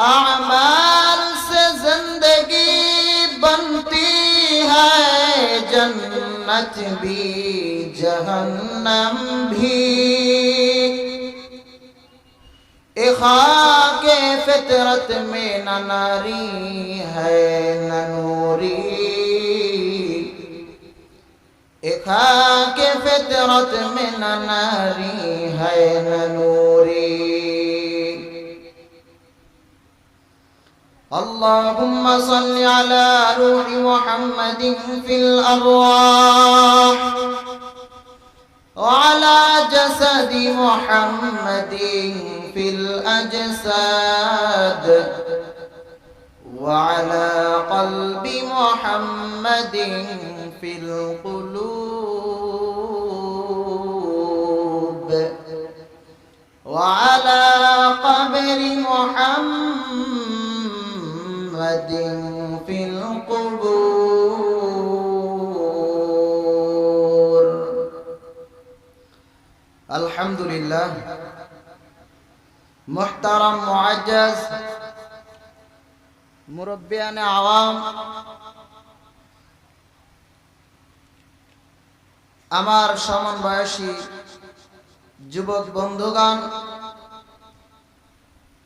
اعمال سے زندگی بنتی ہے، جنت بھی، جہنم بھی۔ اخا کے فطرت میں نہ ناری ہے، نہ نوری۔ اخا کے فطرت میں نہ ناری ہے، نہ نوری۔ اللهم صل على روح محمد في الأرواح وعلى جسد محمد في الأجساد وعلى قلب محمد في القلوب وعلى الله محترم معجز مربيان عوام আমার সমান বয়সী যুবক বন্ধুগণ,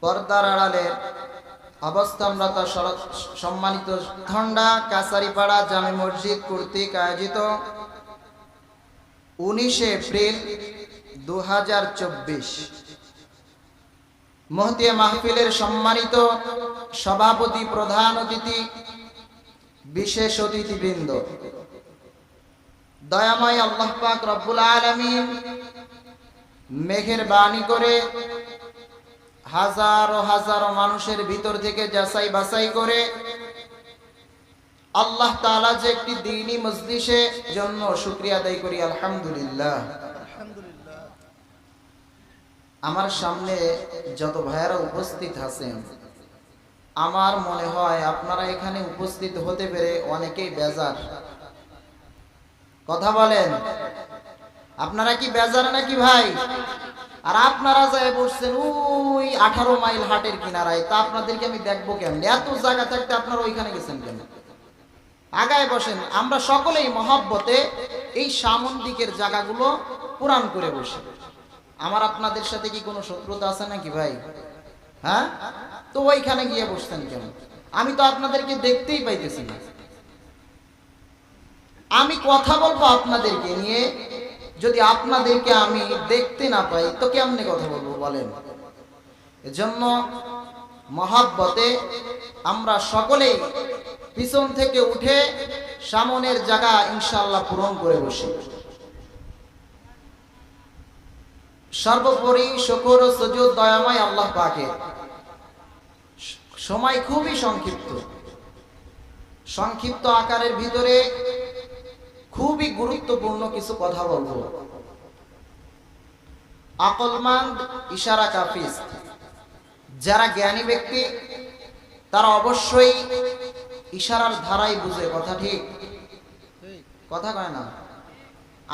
পর্দার আড়ালে অবস্থানরত সম্মানিত ঠন্ডা কাছারিপাড়া জামে মসজিদ কর্তৃক আয়োজিত উনিশে এপ্রিল মাহফিলের সম্মানিত সভাপতি প্রধান অতিথি, বিশেষ অতিথিবৃন্দ। দয়াময় আল্লাহ পাক রব্বুল আলামিন মেঘের বাণী করে হাজারো হাজারো মানুষের ভিতর থেকে যাচাই বাছাই করে আল্লাহ তাআলা যে একটি দিনী মজলিসে জন্য শুকরিয়া আদায় করি, আলহামদুলিল্লাহ। আমার সামনে যত ভাইয়ারা উপস্থিত আছেন, আমার মনে হয় আপনারা এখানে উপস্থিত হতে পেরে অনেকেই বেজার। কথা বলেন, আপনারা কি বেজার নাকি ভাই? আর আপনারা যায় বসছেন ওই আঠারো মাইল হাটের কিনারায়, তা আপনাদেরকে আমি দেখব কেমন? এত জায়গা থাকতে আপনারা ওইখানে গেছেন কেন? আগায় বসেন, আমরা সকলেই মহব্বতে এই সামন দিকের জায়গাগুলো পুরাণ করে বসি। আমার আপনাদের সাথে কি কোনো শত্রুতা আছে নাকি ভাই? হ্যাঁ? তো ওইখানে গিয়ে বসতেন কেন? আমি তো আপনাদেরকে দেখতেই পাইতেছি না। আমি কথা বলব আপনাদেরকে নিয়ে। যদি আপনাদেরকে আমি দেখতে না পাই, তো কেমনে কথা বলব বলেন? এজন্য মহাব্বতে আমরা সকলেই পিছন থেকে উঠে সামনের জায়গা ইনশাল্লাহ পূরণ করে বসি। সর্বোপরি শকর ও সজুদ দয়াময় আল্লাহ পাকে সময় খুবই সংক্ষিপ্ত। সংক্ষিপ্ত আকারের ভিতরে খুবই গুরুত্বপূর্ণ কিছু কথা বলব। আকলমান্দ ইশারা কাফিস যারা জ্ঞানী ব্যক্তি, তারা অবশ্যই ইশারার ধারাই বুঝে, কথা ঠিক? কথা কয় না?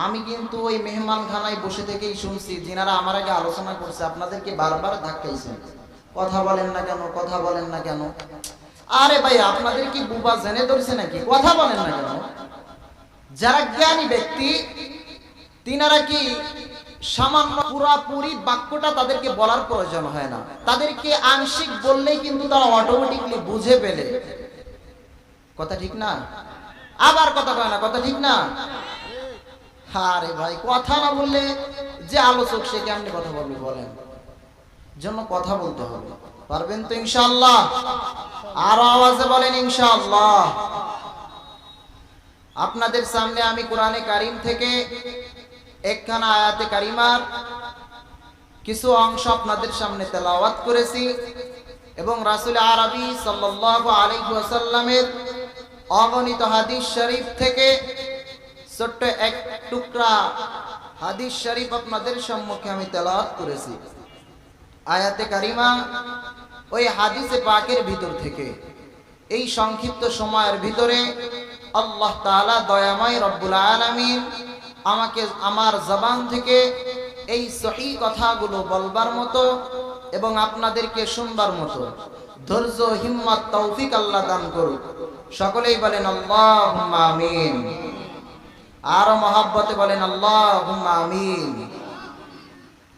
আমি কিন্তু ওই মেহমানখানায় বসে থেকেই শুনছি, যিনারা আমার আগে আলোচনা করছে, আপনাদেরকে বারবার ধাক্কাইছেন। কথা বলেন না কেন, কথা বলেন না কেন? আরে ভাই, আপনাদের কি বুবা জেনে ধরছে নাকি? কথা বলেন না কেন? যারা জ্ঞানী ব্যক্তি, তিনারা কি সামান্য পুরাপুরি বাক্যটা তাদেরকে বলার প্রয়োজন হয় না? তাদেরকে আংশিক বললেই কিন্তু তারা অটোমেটিকলি বুঝে পেলে কথা ঠিক না? আবার কথা কয় না, কথা ঠিক না? আরে ভাই, কথা না বললে যে আলোচক, সে কেমনি কথা বলবে বলেন? জন্য কথা বলতে হবে। পারবেন তো ইনশাআল্লাহ? আরও আওয়াজে বলেন ইনশাআল্লাহ। আপনাদের সামনে আমি কোরআনে কারিম থেকে একখানা আয়াতে কারিমার কিছু অংশ আপনাদের সামনে তেলাওয়াত করেছি এবং রাসুল আরবি সাল্লাল্লাহু আলাইহি ওয়াসাল্লামের অগণিত হাদিস শরীফ থেকে ছোট্ট এক টুকরা হাদিস শরীফ আপনাদের সম্মুখে আমি তেলাওয়াত করেছি। আয়াতে কারিমা ওই হাদিসে পাকের ভিতর থেকে। এই সংক্ষিপ্ত সময়ের ভিতরে আল্লাহ তাআলা দয়াময় রব্বুল আলামিন আমাকে, আমার জবান থেকে এই সহি কথাগুলো বলবার মতো এবং আপনাদেরকে শুনবার মতো ধৈর্য, হিম্মত, তৌফিক আল্লাহ দান করুক। সকলেই বলেন, আল্লাহুম্মা আমিন। আরও মহাব্বতে বলেন, আল্লাহুম্মা আমিন।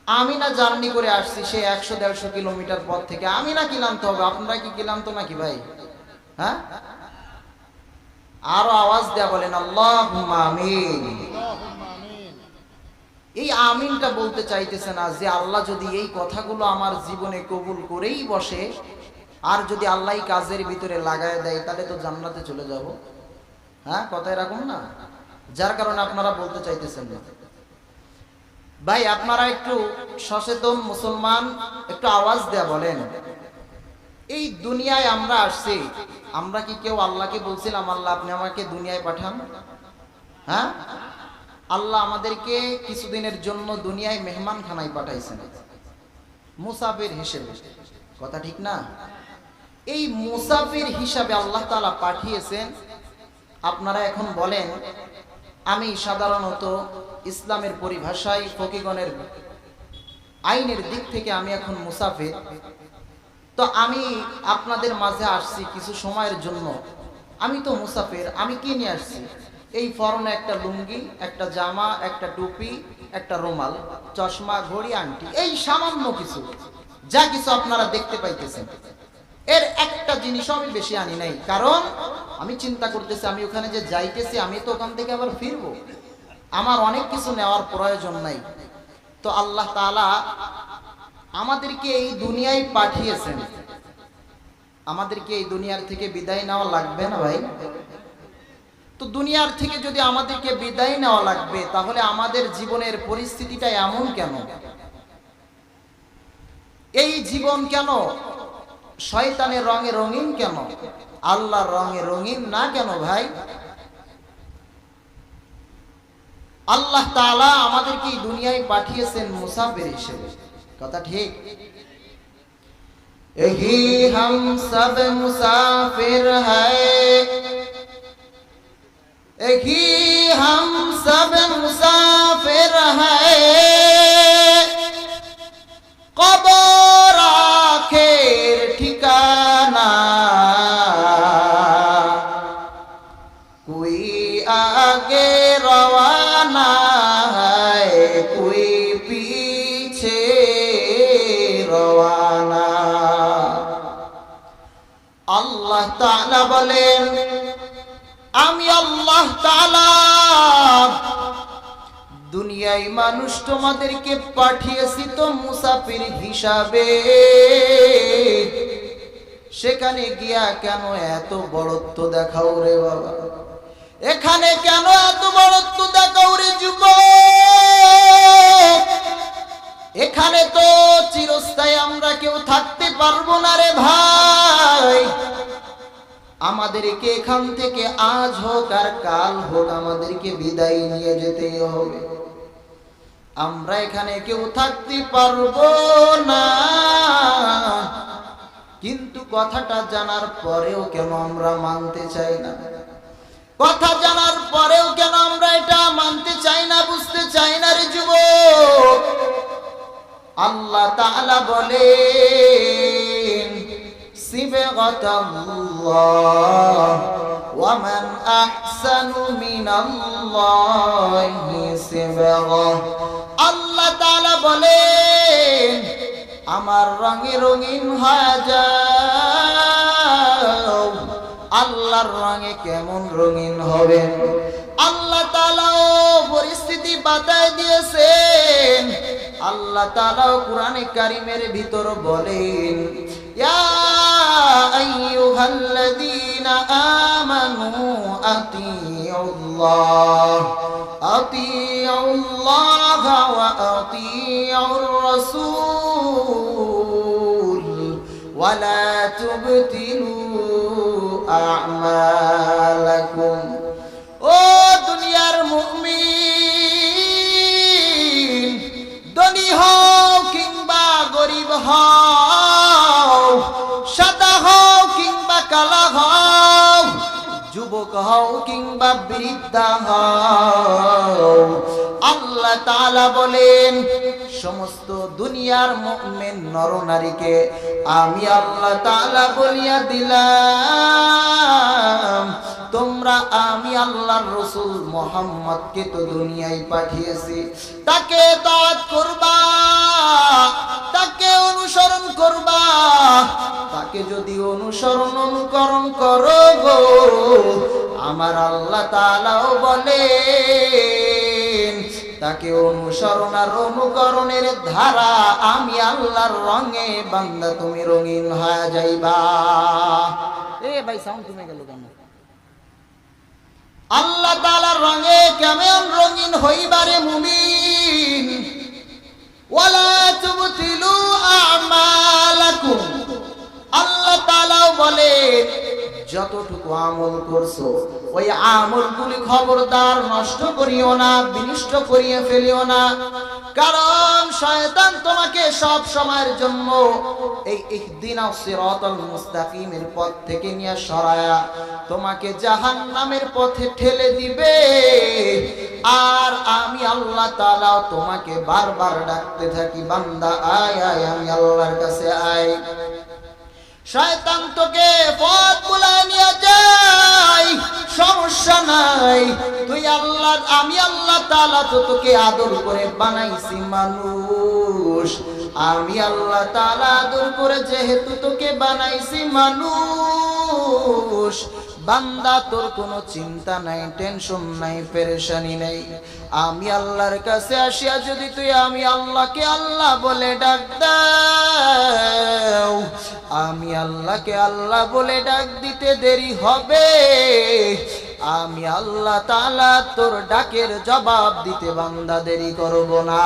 আমি না জার্নি করে আসছি, সে একশো দেড়শো কিলোমিটার পথ থেকে। আমি না কিলান্ত হবে, আপনারা কি কিলান্ত নাকি ভাই? হ্যাঁ? আরও আওয়াজ দেয়া বলেন, আল্লাহুম্মা আমিন। এই আমিনটা বলতে চাইতেছে না যে আল্লাহ যদি এই কথাগুলো আমার জীবনে কবুল করেই বসে, আর যদি আল্লাহ কাজের ভিতরে লাগায় দেয়, তাহলে তো জান্নাতে চলে যাব। হ্যাঁ? কথা এরকম না? যার কারণে আপনারা বলতে চাইতেছেন না। ভাই, আপনারা একটু সচেতন মুসলমান, একটু আওয়াজ দেয়া বলেন। এই দুনিয়ায় আমরা আসছি, আমরা কি কেউ আল্লাহকে বলছিলাম, আল্লাহ আপনি আমাকে দুনিয়ায় পাঠান? হ্যাঁ? আল্লাহ আমাদেরকে কিছুদিনের জন্য দুনিয়ায় মেহমান খানায় পাঠাইছেন। মুসাফির হিসেবে। কথা ঠিক না? এই মুসাফির হিসাবে আল্লাহ তালা পাঠিয়েছেন। আপনারা এখন বলেন আমি সাধারণত ইসলামের পরিভাষায় ফকিগণের আইনের দিক থেকে আমি এখন মুসাফির। তো আমি আপনাদের মাঝে আসছি কিছু সময়ের জন্য। আমি তো মুসাফির, আমি কি নিয়ে আসছি? এই ফরনে একটা লুঙ্গি, একটা জামা, একটা টুপি, একটা রুমাল, চশমা, ঘড়ি, আংটি, এই সামান্য কিছু, যা কিছু আপনারা দেখতে পাইতেছেন। এর একটা জিনিসও আমি বেশি আনি নাই, কারণ আমি চিন্তা করতেছি, আমি ওখানে যে যাইতেছি, আমি তো ওখান থেকে আবার ফিরবো। আমার অনেক কিছু নেওয়ার প্রয়োজন নাই। তো আল্লাহ তাআলা আমাদেরকে এই দুনিয়ায় পাঠিয়েছেন। আমাদেরকে এই দুনিয়ার থেকে বিদায় নেওয়া লাগবে না ভাই? তো দুনিয়ার থেকে যদি আমাদেরকে বিদায় নেওয়া লাগবে, তাহলে আমাদের জীবনের পরিস্থিতিটা এমন কেন? এই জীবন কেন? শয়তানের রঙে রঙিন কেন? আল্লাহর রঙে রঙিন না কেন ভাই আল্লাহ তাআলা আমাদেরকে এই দুনিয়ায় পাঠিয়েছেন মুসাফির হিসেবে কথা ঠিক यही हम सब मुसाफिर है यही हम सब मुसाफिर দুনিয়ায় মানুষ তোমাদেরকে পাঠিয়েছি তো মুসাফির হিসাবে। সেখানে গিয়া কেন এত বড়ত্ব দেখাও রে বাবা? এখানে কেন এত বড়ত্ব দেখাও রে যুব এখানে তো চিরস্থায়ী আমরা কেউ থাকতে পারব না রে ভাই। আমাদেরকে এখান থেকে আজ হোক আর কাল হোক আমাদেরকে বিদায় নিয়ে যেতেই হবে। আমরা এখানে কেউ থাকতে পারব না। কিন্তু কথাটা জানার পরেও কেন আমরা মানতে চাই না? কথা জানার পরেও কেন আমরা এটা মানতে চাই না, বুঝতে চাই না রে যুব আল্লাহ তাআলা বলেন صبغة الله ومن أحسن من الله صبغة আল্লাহ তাআলা বলেন আমার রঙে রঙিন হয়ে যাও আল্লাহর রঙে কেমন রঙিন হবেন আল্লাহ তাআলাও পরিস্থিতি বাতায় দিয়েছেন আল্লাহ তাআলাও কোরআনে কারিমের ভিতর বলেন ইয়া আতিউল্লাহ আতিউল্লাহ ওয়া আতিউর রাসূল ওয়ালা তুবতিলু আ'মালাকুম। ও দুনিয়ার মুমিন, ধনী হও কিংবা গরিব হও, সাদা হও কিংবা কালা হও যুবক হও কিংবা বৃদ্ধা হও, আল্লাহ তাআলা বলেন, সমস্ত দুনিয়ার মুমিন নরনারীকে আমি আল্লাহ তাআলা বলিয়া দিলাম, তোমরা আমি আল্লাহর রসুল মোহাম্মদকে তো দুনিয়ায় পাঠিয়েছি, তাকে তাত করবা, তাকে অনুসরণ করবা, তাকে যদি অনুসরণ অনুকরণ করো আমার আল্লাহ তাআলাও বলেন, তাকে অনুসরণ আর অনুকরণের ধারা আমি আল্লাহর রঙে বান্দা, তুমি রঙিন হয়ে যাইবা। এ ভাই সাউন্ড কমে গেল কেন? আল্লাহ তাআলার রঙে কেমন রঙিন হইবারে মুমিন? ওয়ালা তুবতিলু আমালাকুম আল্লাহ তাআলাও বলে, যতটুকু আমল করছ, ওই আমলগুলি খবরদার নষ্ট করিও না, বিনষ্ট করিয়ে ফেলিও না। কারণ শয়তান তোমাকে সব সময়ের জন্য এই ইহদিনা সিরাতাল মুস্তাকিমের পথ থেকে নিয়ে সরায়া তোমাকে জাহান্নামের পথে ঠেলে দিবে। আর আমি আল্লাহ তাআলা তোমাকে বারবার ডাকতে থাকি, বান্দা, আয় আয়, আমি আল্লাহর কাছে আয়। শয়তান তোকে পথ বুলায় নিয়ে যাই সমস্যা নাই। তুই আল্লাহ আমি আল্লাহ তাআলা তো তোকে আদর করে বানাইছি মানুষ। আমি আল্লাহ তাআলা আদর করে যেহেতু তোকে বানাইছি মানুষ। বান্দা, তোর কোনো চিন্তা নাই টেনশন নাই, পেরেশানি নেই। আমি আল্লাহর কাছে আসিয়া যদি তুই আমি আল্লাহকে আল্লাহ বলে ডাক দাও, আমি আল্লাহকে আল্লাহ বলে ডাক দিতে দেরি হবে। আমি আল্লাহ তালা তোর ডাকের জবাব দিতে বান্দা দেরি করব না।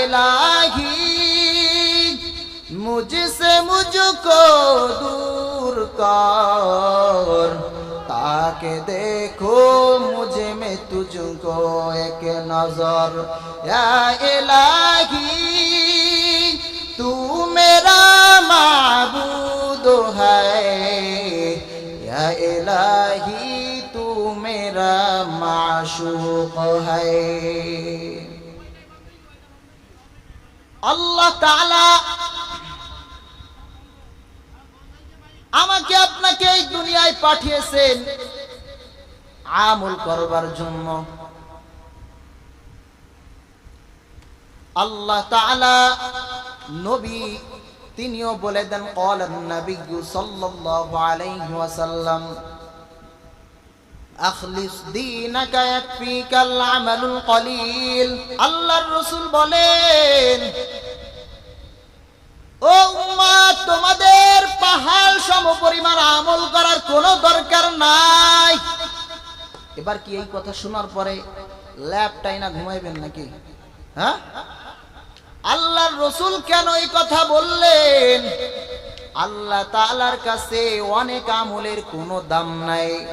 এলাহি মুঝসে মুঝকো কর তাকে দেখো মুঝে মে তুঝকো এক নজর এলাহি তু মেরা মাবু দো হলাহি তু মেরা মাসু হ্যা আল্লাহ তালা আমাকে আপনাকে এই দুনিয়ায় পাঠিয়েছেন আমল করবার জন্য। আল্লাহ তাআলা নবী তিনিও বলে দেন আল্লাহ রসুল কলিল। বলেন ও উম্মাত তোমাদের পাহাড় সমপরিমাণ আমল করার কোনো দরকার নাই। এবার কি এই কথা শোনার পরে ল্যাপটাই না ঘুমাইবেন নাকি? হ্যাঁ? আল্লাহর রসুল কেন এই কথা বললেন? আল্লাহ তাআলার কাছে অনেক আমলের কোনো দাম নাই।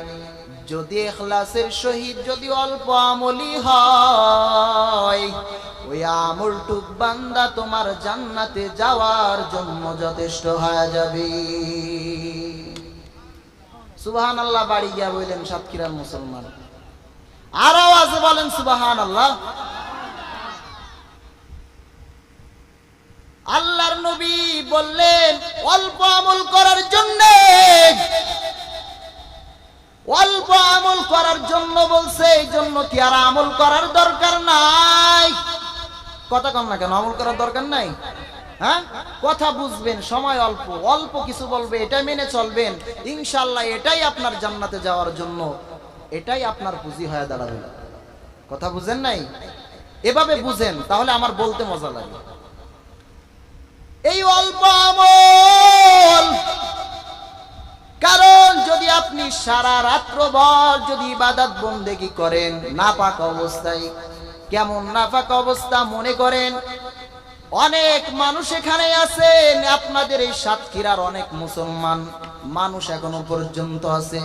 যদি এখলাসের সহিত যদি অল্প আমলি হয়, ওই আমলটুক বান্দা তোমার জান্নাতে যাওয়ার জন্য যথেষ্ট হয়ে যাবে। সুবাহান আল্লাহ বাড়ি গিয়া বললেন, সাতক্ষীরার মুসলমান। আর আওয়াজে বলেন সুবাহান আল্লাহ আল্লাহর নবী বললেন, অল্প আমল করার জন্য অল্প আমল করার জন্য বলছে, এই জন্য কি আর আমল করার দরকার নাই? কথা কম না কেন, আমল করার দরকার নাই? হ্যাঁ? কথা বুঝবেন, সময় অল্প অল্প কিছু বলবে, এটা মেনে চলবেন। ইনশাল্লাহ এটাই আপনার জান্নাতে যাওয়ার জন্য, এটাই আপনার পুঁজি হয়ে দাঁড়াবে। কথা বুঝেন নাই? এভাবে বুঝেন, তাহলে আমার বলতে মজা লাগে। এই অল্প আমল কারণ যদি আপনি সারা রাত্রভর যদি ইবাদত বন্দেগি করেন, নাপাক অবস্থায়, কেমন নাপাক অবস্থা মনে করেন? অনেক মানুষ এখানে আছেন, আপনাদের এই সাতক্ষীরার অনেক মুসলমান মানুষ এখনও পর্যন্ত আছে।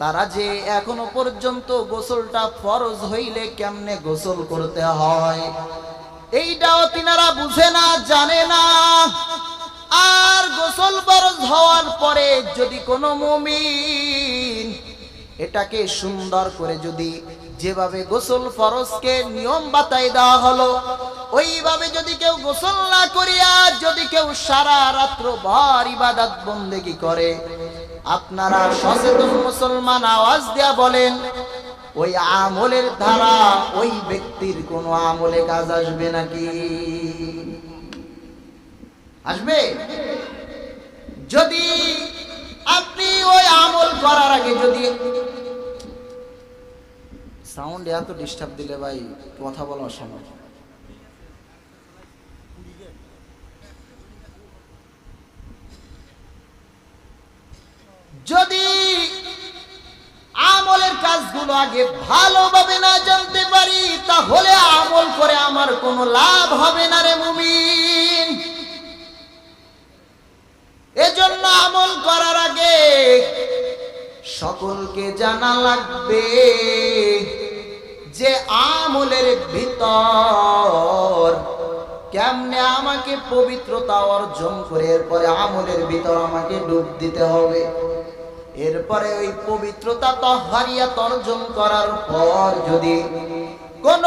তারা যে এখনও পর্যন্ত গোসলটা ফরজ হইলে কেমনে গোসল করতে হয়? এইটাও তিনারা বুঝে না, জানে না। আর গোসল ফরজ হওয়ার পরে যদি কোনো মুমিন এটাকে সুন্দর করে যদি যেভাবে গোসল ফরজকে নিয়ম বাতাই দেওয়া হলো, ওইভাবে যদি কেউ গোসল না করিয়া যদি কেউ সারা রাত্র ভর ইবাদত বন্দেগি করে, আপনারা সচেতন মুসলমান আওয়াজ দেয়া বলেন, ওই আমলের ধারা ওই ব্যক্তির কোনো আমলে কাজ আসবে নাকি? আসবে? যদি আপনি ওই আমল করার আগে যদি সাউন্ড এত ডিস্টার্ব দিলে ভাই কথা বলা অসম্ভব। যদি আমলের কাজগুলো আগে ভালোভাবে না জানতে পারি, তাহলে আমল করে আমার কোনো লাভ হবে না রে মুমিন। সকলকে জানা লাগবে যে আমলের ভিতর কেমনে আমাকে পবিত্রতা অর্জন করে, এরপরে আমলের ভিতর আমাকে ডুব দিতে হবে। এরপরে ওই পবিত্রতা তহারিয়াত তর্জন করার পর যদি কোন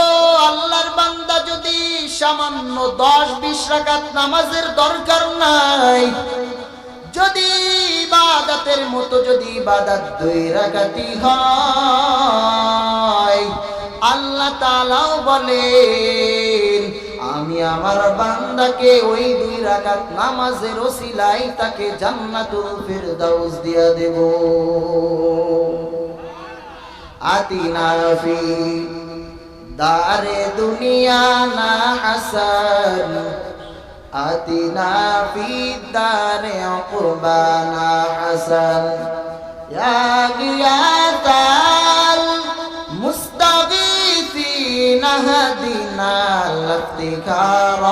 আল্লাহর বান্দা যদি সামান্য দশ, বিশ রাকাত নামাজের দরকার নাই, যদি ইবাদতের মতো যদি ইবাদত দুই রাকাতি হয়, আল্লাহ তাআলাও বলেন, আমি আমার বান্দাকে ওই দুই রাকাত নামাজের ওসিলাই তাকে জান্নাতুল ফিরদাউস দিয়া দেব। আতিনা ফি দারে দুনিয়া না হাসান آتنا في الدار قربانا حسن يا غياث المستغيثين هدنا الافتكار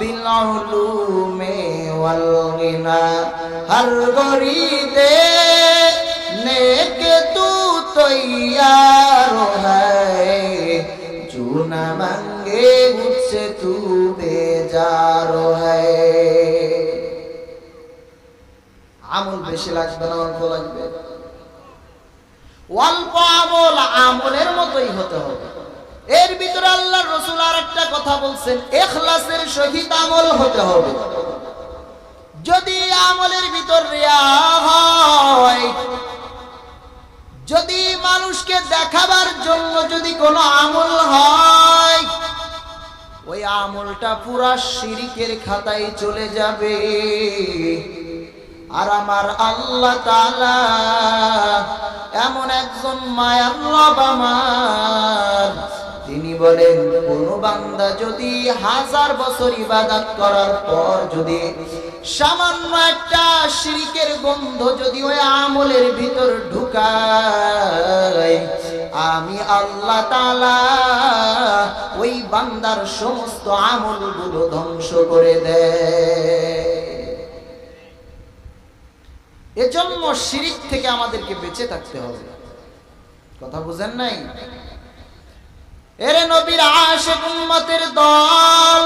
بالعلوم والغنى هر غريد نیک تو تیار ہے جو نہ मांगे मुझसे तू बेजार है আমল বেশি লাগবে না অল্প লাগবে অল্প আমল আমলের মতোই হতে হবে এর ভিতরে আল্লাহ রসুল আর একটা কথা বলছেন এখলাসের সহিত আমল হতে হবে যদি আমলের ভিতর রিয়া হয় যদি মানুষকে দেখাবার জন্য যদি কোনো আমলটা পুরা শিরিকের খাতায় চলে যাবে। আর আমার আল্লাহ তালা এমন একজন মায়ার আমার, তিনি বলেন, কোন বান্দা যদি হাজার বছর ইবাদত করার পর যদি সামান্য একটা শিরিকের গন্ধ যদি ওই আমলের ভিতর ঢুকায়, আমি আল্লাহ তাআলা ওই বান্দার সমস্ত আমলগুলো ধ্বংস করে দেয়। এজন্য শিরিক থেকে আমাদেরকে বেঁচে থাকতে হবে। কথা বুঝেন নাই? এরে নবীর আশেক উম্মতের দল,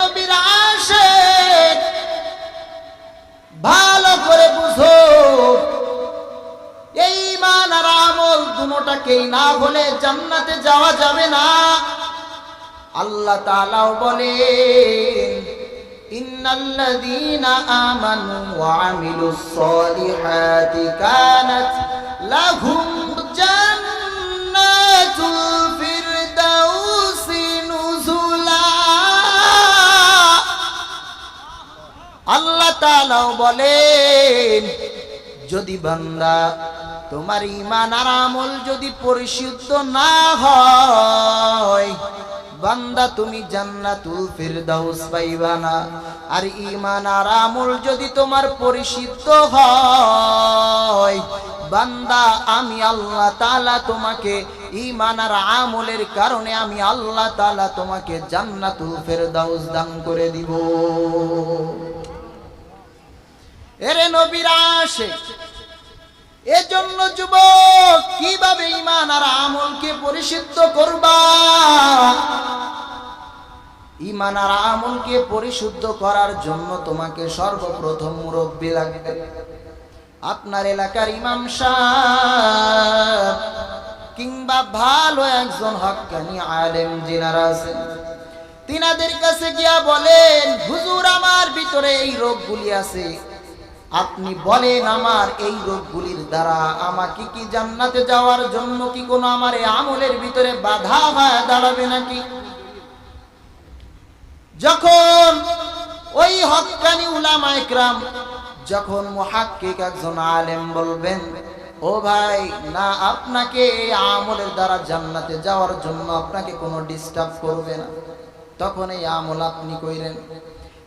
নবীর আশেক কেই না বলে জান্নাতে যাওয়া যাবে না। আল্লাহ তাআলাও বলে ইন্নাল্লাযীনা আমানু ওয়া আমিলুস সলিহাতি কানাত লাহুম জান্নাতুল আল্লাহ তাআলাও বলেন, যদি বান্দা তোমার ইমান আর আমল যদি পরিশুদ্ধ না হয়, বান্দা, তুমি জান্নাতুল ফিরদাউস পাইবা না। আর ইমান আর আমল যদি তোমার পরিশুদ্ধ হয়, বান্দা, আমি আল্লাহ তাআলা তোমাকে ইমান আর আমলের কারণে আমি আল্লাহ তাআলা তোমাকে জান্নাতুল ফিরদাউস দান করে দিব। এরে নবীর আশে এজন্য যুবক, কীভাবে ইমান আর আমলকে পরিশুদ্ধ করবা? ইমান আর আমলকে পরিশুদ্ধ করার জন্য তোমাকে সর্বপ্রথম মুরব্বী লাগবে। আপনার এলাকার ইমাম কিংবা ভালো একজন হক্কানি আলেম যিনারা আছেন তিনাদের কাছে গিয়া বলেন, হুজুর, আমার ভিতরে এই রোগগুলি আছে। আপনি বলেন আমার এই রোগগুলির দ্বারা আমাকে কি জান্নাতে যাওয়ার জন্য কি কোনো আমার এই আমলের ভিতরে বাধা হয়ে, দাঁড়াবে নাকি? যখন ওই হকানি উলামা যখন মুহাক্কিক একজন আলেম বলবেন, ও ভাই, না, আপনাকে এই আমলের দ্বারা জান্নাতে যাওয়ার জন্য আপনাকে কোনো ডিস্টার্ব করবে না। তখন এই আমল আপনি কইলেন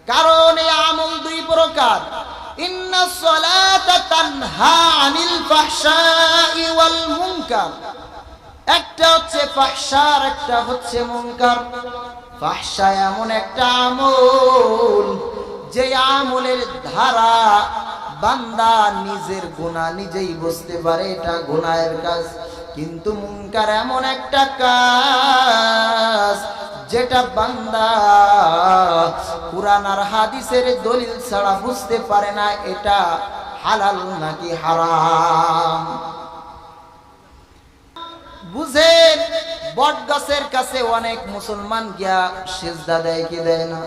কারণ এই আমল দুই প্রকার। ইন্না সলাতা তানহা একটা হচ্ছে একটা হচ্ছে এমন একটা আমল, যে আমলের ধারা বান্দা নিজের গুনাহ নিজেই বুঝতে পারে, এটা গুনাহের কাজ। কিন্তু মুনকার এমন একটা কাজ, যেটা বান্দা কুরআন আর হাদিসের দলিল ছাড়া বুঝতে পারে না, এটা হালাল নাকি হারাম? বুঝেন বট গাছের কাছে অনেক মুসলমান গিয়া সেজদা দেয়, কি দেয় না?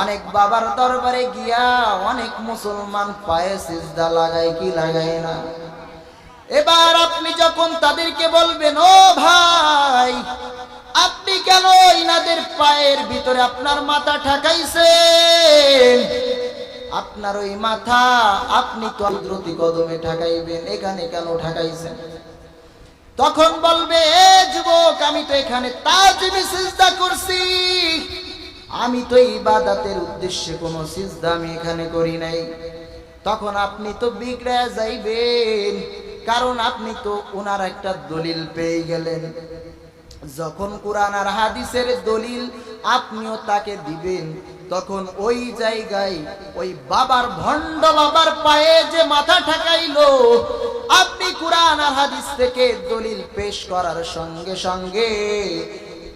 অনেক বাবার দরবারে গিয়া অনেক মুসলমান পায়ে সিজদা লাগায়, কি লাগায় না? এবার আপনি যখন তাদেরকে বলবেন, ও ভাই, আপনি কেন ইনাদের পায়ের ভিতরে আপনার মাথা ঠাকাইছেন? আপনার ওই মাথা আপনি তো দ্রুতি কদমে ঠাকাইবেন, এখানে কেন ঠাকাইছেন? তখন বলবে, এ যুবক, আমি তো এখানে তাজিমি করছি। আমি তো ইবাদতের উদ্দেশ্যে কোনো সিজদা আমি এখানে করি নাই। তখন আপনি তো বিগড়ে যাইবেন। কারণ আপনি তো ওনার একটা দলিল পেয়ে গেলেন। যখন কোরআন আর হাদিসের দলিল আপনিও তাকে দিবেন, তখন ওই জায়গায় ওই বাবার ভণ্ড বাবার পায়ে যে মাথা ঠাকাইলো, আপনি কোরআন আর হাদিস থেকে দলিল পেশ করার সঙ্গে সঙ্গে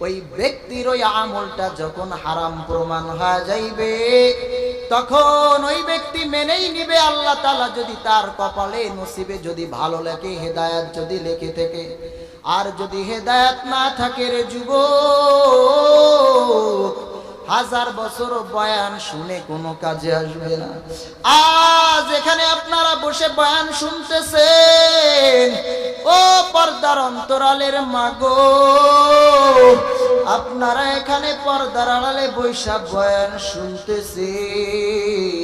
ওই ব্যক্তির ওই আমলটা যখন হারাম প্রমাণ হয়ে যাইবে তখন ওই ব্যক্তি মেনেই নিবে আল্লাহ তালা যদি তার কপালে নসিবে যদি ভালো লেখে, হেদায়াত যদি লেখে থেকে। আর যদি হেদায়াত না থাকে রে যুব হাজার বছর বয়ান শুনে কোনো কাজে আসবে না। আজ এখানে আপনারা বসে বয়ান শুনতেছেন। ও পর্দার অন্তরালের মাগো, আপনারা এখানে পর্দার আড়ালে বৈশাখ বয়ান শুনতেছেন।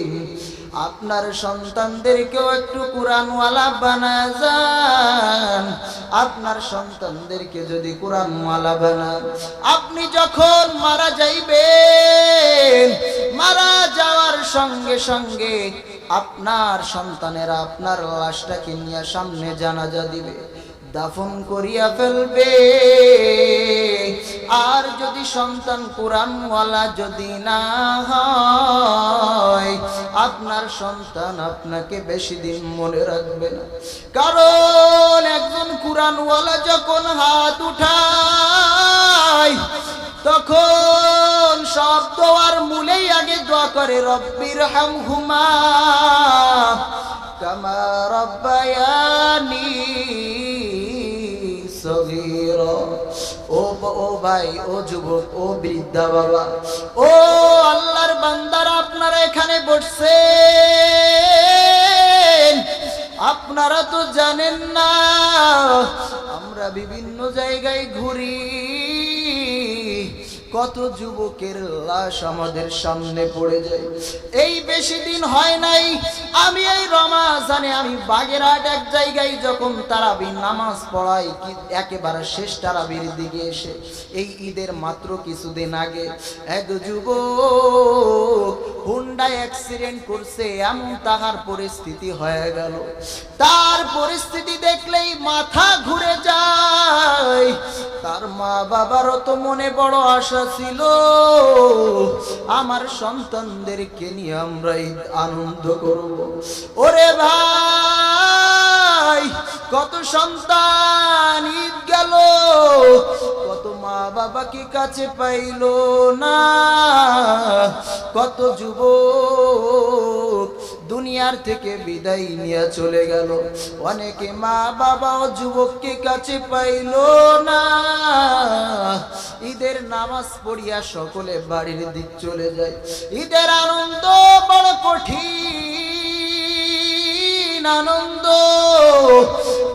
আপনার সন্তানদেরকেও একটু কোরআনওয়ালা বানায় যান। আপনার সন্তানদেরকে যদি কোরআনওয়ালা বানান। আপনি যখন মারা যাইবেন, মারা যাওয়ার সঙ্গে সঙ্গে আপনার সন্তানেরা আপনার লাশটাকে নিয়ে সামনে জানাজা দিবে, দাফন করিয়া ফেলবে। আর যদি সন্তান কোরআনওয়ালা যদি না হয়, আপনার সন্তান আপনাকে বেশি দিন মনে রাখবে না। কারণ একজন কোরআনওয়ালা যখন হাত উঠায়, তখন সব দোয়ার মূলেই আগে দোয়া করে, রব্বির হাম হুমা কামা রব্বায়ানি সগীরা। ও ও ভাই, ও যুবক, ও বৃদ্ধা বাবা, ও আল্লাহর বান্দারা আপনারা এখানে বসছেন। আপনারা তো জানেন না, আমরা বিভিন্ন জায়গায় ঘুরি। কত যুবকের লাশ আমাদের সামনে পড়ে যায়। এই বেশি দিন হয় নাই আমি এই রমাজানে আমি বাগেরহাট এক জায়গায় যখন তারাবি নামাজ পড়াই, কি একেবারে শেষ তারাবির দিকে এসে, এই ঈদের মাত্র কিছুদিন আগে এক যুবক হুন্ডায় অ্যাক্সিডেন্ট করছে, এমন তাহার পরিস্থিতি হয়ে গেল। তার পরিস্থিতি দেখলেই মাথা ঘুরে যায়। তার মা বাবারও তো মনে বড় আশা ছিল, আমার সন্তানদেরকে নিয়ে আমরা আনন্দ করব। ওরে ভাই, কত সন্তান ঈদ গেল, কত মা বাবাকে কাছে পাইলো না, কত যুবক দুনিয়ার থেকে বিদায় নিয়ে চলে গেল, অনেকে মা বাবাও যুবককে কাছে পাইলো না, ঈদের নামাজ পড়িয়া সকলে বাড়ির দিক চলে যায়, ঈদের আনন্দ বড় কঠিন। আনন্দ,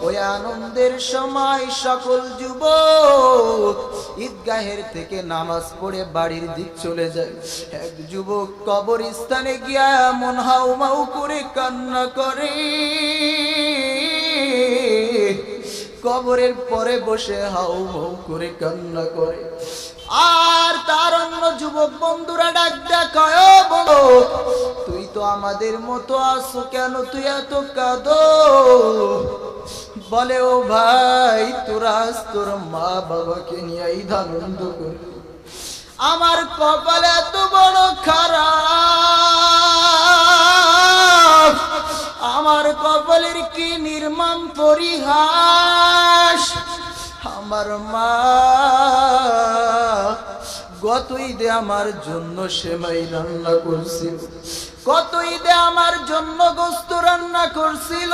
ওই আনন্দের সময় সকল যুবক ঈদগাহের থেকে নামাজ পড়ে বাড়ির দিক চলে যায়। এক যুবক কবরস্থানে গিয়া মন হাউ মাউ করে কান্না করে। কবরের পরে বসে হাউ হাউ করে কান্না করে। আর তার অন্য যুবক বন্ধুরা ডাক দেখায় বলো তুই তো আমাদের মতো আসো কেন? তুই এত কাঁদো? বলে, ও ভাই, তোরা তোর মা বাবাকে নিয়ে ঈদ আনন্দ আমার কপাল এত বড় খারাপ। আমার কপালের কি নির্মাণ পরিহাস? আমার মা গত ঈদে আমার জন্য সেমাই রান্না করছিল কত ঈদে আমার জন্য গোস্ত রান্না করছিল।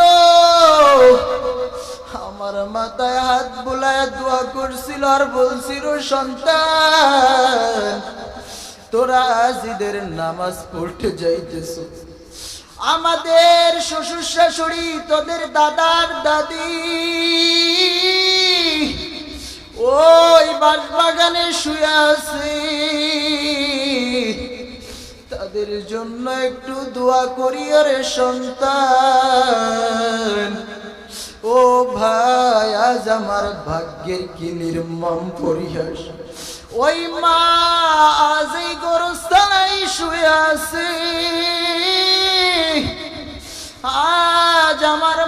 আমার মাথায় হাত বুলায় দোয়া করছিল আর বলছিল, সন্তান, তোরা আজ ঈদের নামাজ পড়তে যাইতেছ। আমাদের শ্বশুর শাশুড়ি তোদের দাদার দাদি। ওই বাগানে শুয়ে আছে। তাদের জন্য একটু দোয়া করি রে সন্তান। ও ভাই, আজ আমার ভাগ্যের কি নির্মম পরিহাস। ওই মা, আজ এই গরস্থানাই শুয়ে আছে। আজ আমার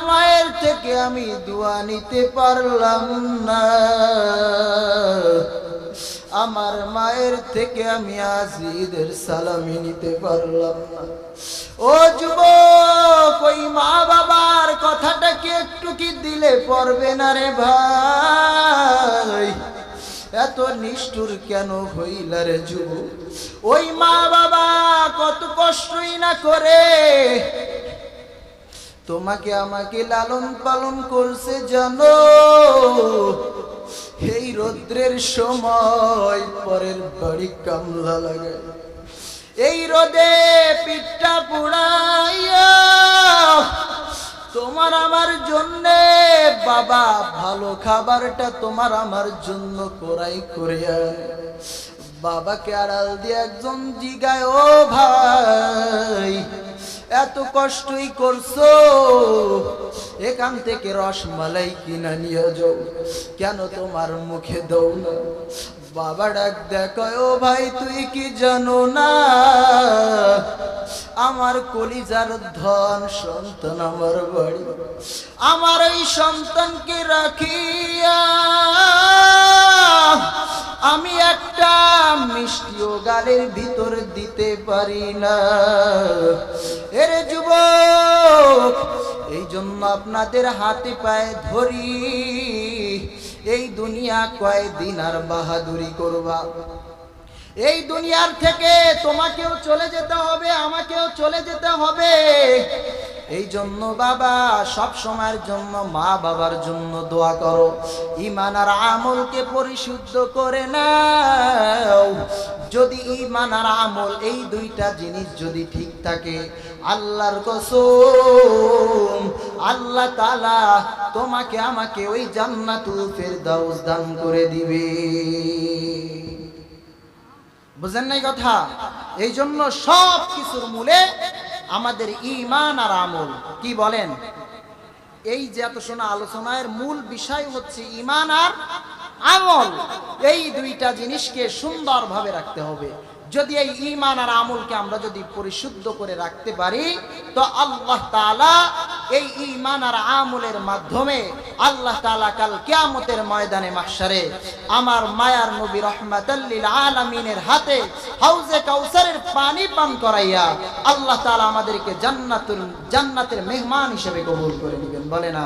থেকে আমি দোয়া নিতে পারলাম না। আমার মায়ের থেকে আমি আজিদের সালামি নিতে পারলাম না। ও যুবক, ওই মা বাবার কথাটা কি একটু কি দিলে পড়বে না রে ভাই? এত নিষ্ঠুর কেন হইলা রে যুবক? ওই মা বাবা কত কষ্টই না করে তোমাকে আমাকে লালন পালন করছে জানো? এই রৌদ্রের সময় পরের বাড়ি কামলা লাগায় এই রোদে পিঠটা পুড়াইয়া তোমার আমার জন্য, বাবা, ভালো খাবারটা তোমার আমার জন্য করাই করিয়া বাবাকে আড়াল দিয়ে একজন জিগায়, ও ভাই এত কষ্টই করছ? এখান থেকে রসমালাই কিনা নিয়ে যাও। কেন তোমার মুখে দৌ না? বাবা ডাক দেখায়, ও ভাই, তুই কি জানো না? আমার কলিজার ধন সন্তান আমার বাড়ি। আমার এই সন্তানকে রাখিয়া আমি একটা মিষ্টিও গালের ভিতর দিতে পারি না। এর যুব এই জন্য আপনাদের হাতে পায়ে ধরি। এই দুনিয়া কয়দিন আর বাহাদুরি করবা? এই দুনিয়ার থেকে তোমাকেও চলে যেতে হবে, আমাকেও চলে যেতে হবে। এই জন্য বাবা, সব সময়ের জন্য মা বাবার জন্য দোয়া করো। ইমান আর আমলকে পরিশুদ্ধ করে নাও। যদি ইমান আর আমল এই দুইটা জিনিস যদি ঠিক থাকে, আল্লাহর কসম, আল্লাহ তালা তোমাকে আমাকে ওই জান্নাতুল ফেরদাউস দান করে দিবে। বুঝেন নাই কথা? এই জন্য সব কিছুর মূলে আমাদের ইমান আর আমল। কি বলেন? এই যে এত শোনা আলোচনার মূল বিষয় হচ্ছে ইমান আর আমল। এই দুইটা জিনিসকে সুন্দরভাবে রাখতে হবে। যদি এই ইমান আর আমলকে আমরা যদি পরিশুদ্ধ করে রাখতে পারি, তো আল্লাহ তালা এই ইমান আর আমলের মাধ্যমে আল্লাহ তালা কাল কিয়ামতের ময়দানে মাহশারে আমার মায়ার নবী রহমাতাল্লিল আলামিনের হাতে হাউজে কাউসারের পানি পান করাইয়া আল্লাহ তালা আমাদেরকে জান্নাতুল, জান্নাতের মেহমান হিসেবে কবুল করে নেবেন বলেন।